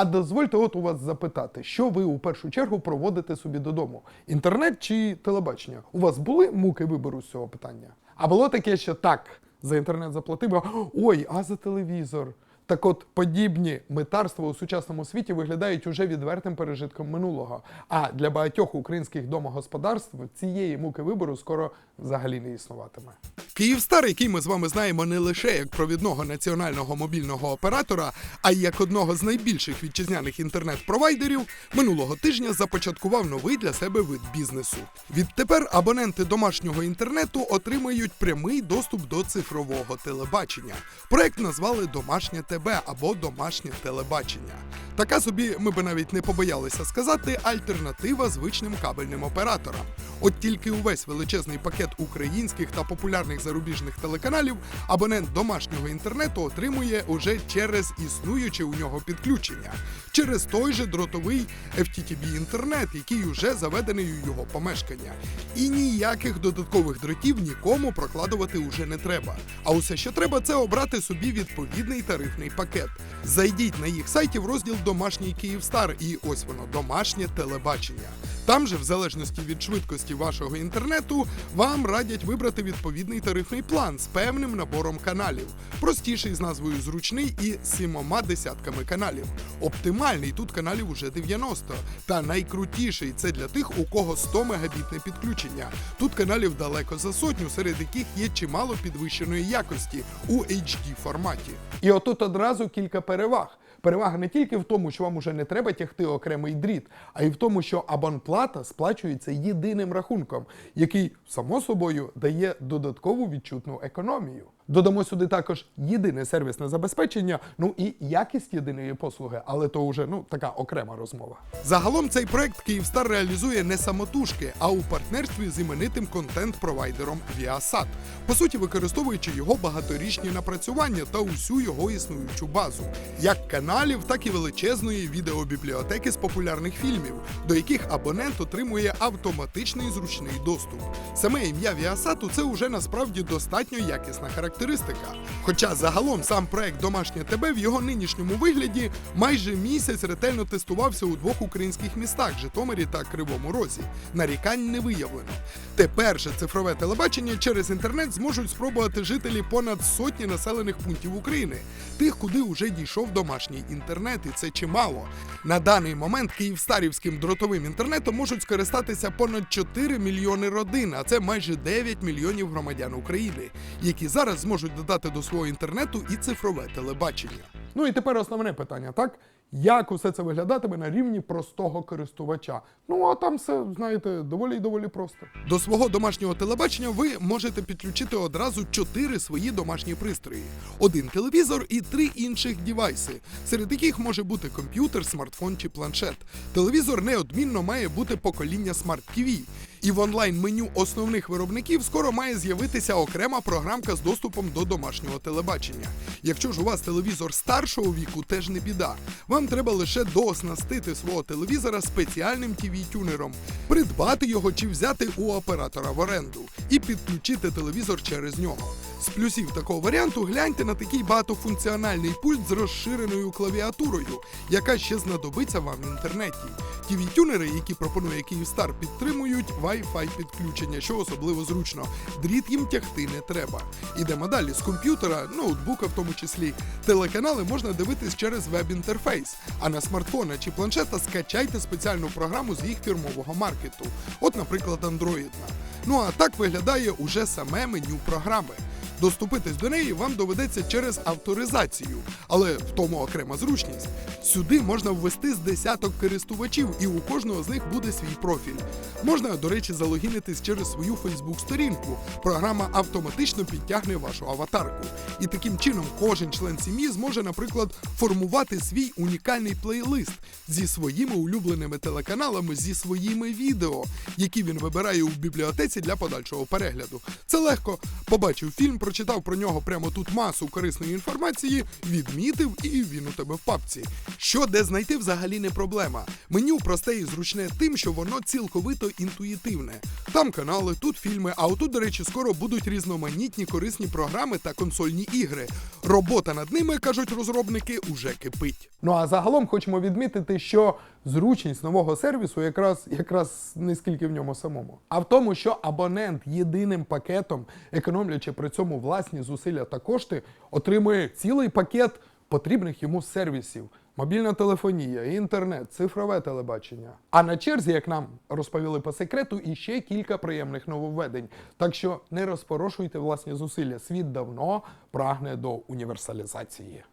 А дозвольте от у вас запитати, що ви у першу чергу проводите собі додому? Інтернет чи телебачення? У вас були муки вибору з цього питання? А було таке, що так, за інтернет заплатив, ой, а за телевізор. Так от подібні митарства у сучасному світі виглядають уже відвертим пережитком минулого. А для багатьох українських домогосподарств цієї муки вибору скоро взагалі не існуватиме. Київстар, який ми з вами знаємо не лише як провідного національного мобільного оператора, а й як одного з найбільших вітчизняних інтернет-провайдерів, минулого тижня започаткував новий для себе вид бізнесу. Відтепер абоненти домашнього інтернету отримають прямий доступ до цифрового телебачення. Проект назвали Домашнє ТБ або Домашнє телебачення. Така собі, ми би навіть не побоялися сказати, альтернатива звичним кабельним операторам. От тільки увесь величезний пакет українських та популярних зарубіжних телеканалів абонент домашнього інтернету отримує уже через існуюче у нього підключення, через той же дротовий FTTB інтернет, який уже заведений у його помешкання. І ніяких додаткових дротів нікому прокладувати уже не треба. А усе, що треба, це обрати собі відповідний тарифний пакет. Зайдіть на їх сайті в розділ Домашній Київстар, і ось воно домашнє телебачення. Там же, в залежності від швидкості вашого інтернету, вам радять вибрати відповідний тарифний план з певним набором каналів, простіший з назвою зручний і сімома десятками каналів. Оптимальний тут каналів уже 90. Та найкрутіший це для тих, у кого 100 мегабітне підключення. Тут каналів далеко за сотню, серед яких є чимало підвищеної якості у HD форматі. І отут одразу кілька переваг. Перевага не тільки в тому, що вам уже не треба тягти окремий дріт, а й в тому, що абонплата сплачується єдиним рахунком, який, само собою, дає додаткову відчутну економію. Додамо сюди також єдине сервісне забезпечення, ну і якість єдиної послуги, але то вже ну така окрема розмова. Загалом цей проект Київстар реалізує не самотужки, а у партнерстві з іменитим контент-провайдером Viasat, по суті, використовуючи його багаторічні напрацювання та усю його існуючу базу, як каналів, так і величезної відеобібліотеки з популярних фільмів, до яких абонент отримує автоматичний зручний доступ. Саме ім'я Viasat – це уже насправді достатньо якісна характеристика. Хоча загалом сам проект Домашнє ТБ в його нинішньому вигляді майже місяць ретельно тестувався у двох українських містах Житомирі та Кривому Розі. Нарікань не виявлено. Тепер же цифрове телебачення через інтернет зможуть спробувати жителі понад сотні населених пунктів України, тих, куди вже дійшов домашній інтернет, і це чимало. На даний момент київстарівським дротовим інтернетом можуть скористатися понад 4 мільйони родин, а це майже 9 мільйонів громадян України, які зараз зможуть додати до свого інтернету і цифрове телебачення. Ну і тепер основне питання, так? Як усе це виглядатиме на рівні простого користувача? Ну а там все, знаєте, доволі і доволі просто. До свого домашнього телебачення ви можете підключити одразу чотири свої домашні пристрої: один телевізор і три інших дівайси, серед яких може бути комп'ютер, смартфон чи планшет. Телевізор неодмінно має бути покоління TV. І в онлайн-меню основних виробників скоро має з'явитися окрема програмка з доступом до домашнього телебачення. Якщо ж у вас телевізор старшого віку, теж не біда. Вам треба лише дооснастити свого телевізора спеціальним TV-тюнером, придбати його чи взяти у оператора в оренду і підключити телевізор через нього. З плюсів такого варіанту гляньте на такий багатофункціональний пульт з розширеною клавіатурою, яка ще знадобиться вам в інтернеті. TV-тюнери, які пропонує Київстар, підтримують Wi-Fi підключення, що особливо зручно. Дріт їм тягти не треба. Ідемо далі з комп'ютера, ноутбука в тому числі. Телеканали можна дивитись через веб-інтерфейс. А на смартфона чи планшета скачайте спеціальну програму з їх фірмового маркету. От, наприклад, андроїдна. Ну а так виглядає уже саме меню програми. Доступитись до неї вам доведеться через авторизацію, але в тому окрема зручність. Сюди можна ввести з десяток користувачів, і у кожного з них буде свій профіль. Можна, до речі, залогінитись через свою Фейсбук-сторінку. Програма автоматично підтягне вашу аватарку. І таким чином кожен член сім'ї зможе, наприклад, формувати свій унікальний плейлист зі своїми улюбленими телеканалами, зі своїми відео, які він вибирає у бібліотеці для подальшого перегляду. Це легко. Побачив фільм прочитав про нього прямо тут масу корисної інформації, відмітив і він у тебе в папці. Що де знайти взагалі не проблема. Меню просте і зручне тим, що воно цілковито інтуїтивне. Там канали, тут фільми, а отут, до речі, скоро будуть різноманітні корисні програми та консольні ігри. Робота над ними, кажуть розробники, уже кипить. Ну а загалом хочемо відмітити, що зручність нового сервісу якраз якраз не скільки в ньому самому, а в тому, що абонент єдиним пакетом, економлячи при цьому власні зусилля та кошти, отримує цілий пакет потрібних йому сервісів. Мобільна телефонія, інтернет, цифрове телебачення. А на черзі, як нам розповіли по секрету, іще кілька приємних нововведень. Так що не розпорошуйте власні зусилля. Світ давно прагне до універсалізації.